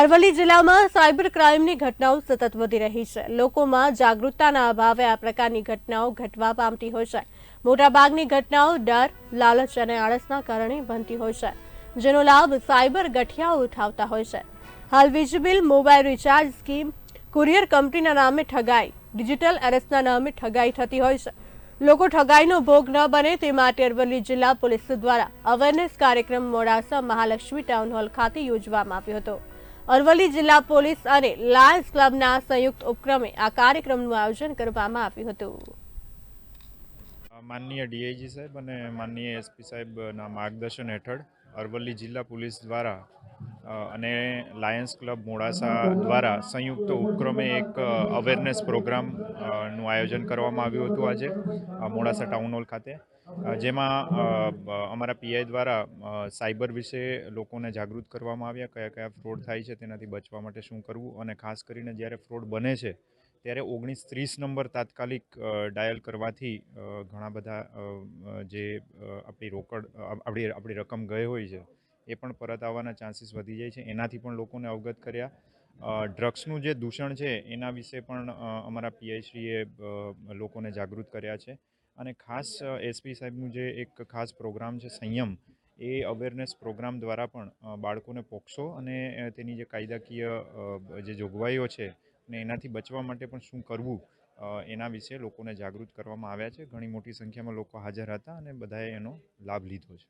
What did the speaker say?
અરવલ્લી જિલ્લામાં સાયબર ક્રાઇમની ઘટનાઓ સતત વધી રહી છે. લોકોમાં જાગૃતતાના અભાવે આ પ્રકારની ઘટનાઓ ઘટવા પામતી હોય છે. મોટાભાગની ઘટનાઓ ડર, લાલચ અને આળસના કારણે બનતી હોય છે, જેનો લાભ સાયબર ગઠિયાઓ ઉઠાવતા હોય છે. હાલ વીજબિલ મોબાઈલ રિચાર્જ સ્કીમ કુરિયર કંપનીના નામે ઠગાઈ, ડિજિટલ એરેસના નામે ઠગાઈ થતી હોય છે. લોકો ઠગાઈનો ભોગ ન બને તે માટે અરવલ્લી જિલ્લા પોલીસ દ્વારા અવેરનેસ કાર્યક્રમ મોડાસા મહાલક્ષ્મી ટાઉન હોલ ખાતે યોજવામાં આવ્યો હતો. અરવલ્લી જિલ્લા પોલીસ અને લાયન્સ ક્લબના સંયુક્ત ઉપક્રમે આ કાર્યક્રમનું આયોજન કરવામાં આવ્યું હતું. માનનીય ડીઆઈજી સાહેબ અને માનનીય એસપી સાહેબના માર્ગદર્શન હેઠળ અરવલ્લી જિલ્લા પોલીસ દ્વારા અને લાયન્સ ક્લબ મોડાસા દ્વારા સંયુક્ત ઉપક્રમે એક અવેરનેસ પ્રોગ્રામનું આયોજન કરવામાં આવ્યું હતું આજે મોડાસા ટાઉન હોલ ખાતે. જેમાં અમારા પીઆઈ દ્વારા સાયબર વિશે લોકોને જાગૃત કરવામાં આવ્યા, કયા કયા ફ્રોડ થાય છે, તેનાથી બચવા માટે શું કરવું અને ખાસ કરીને જ્યારે ફ્રોડ બને છે, ત્યારે ઓગણીસ ત્રીસ નંબર તાત્કાલિક ડાયલ કરવાથી ઘણા બધા જે આપણી રોકડ આપણી આપણી રકમ ગઈ હોય છે એ પણ પરત આવવાના ચાન્સીસ વધી જાય છે. એનાથી પણ લોકોને અવગત કર્યા. ડ્રગ્સનું જે દૂષણ છે, એના વિશે પણ અમારા પીએચડીએ લોકોને જાગૃત કર્યા છે. અને ખાસ એસપી સાહેબનું જે એક ખાસ પ્રોગ્રામ છે, સંયમ, એ અવેરનેસ પ્રોગ્રામ દ્વારા પણ બાળકોને પોક્સો અને તેની જે કાયદાકીય જે જોગવાઈઓ છે ને એનાથી બચવા માટે પણ શું કરવું એના વિશે લોકોને જાગૃત કરવામાં આવ્યા છે. ઘણી મોટી સંખ્યામાં લોકો હાજર હતા અને બધાએ એનો લાભ લીધો છે.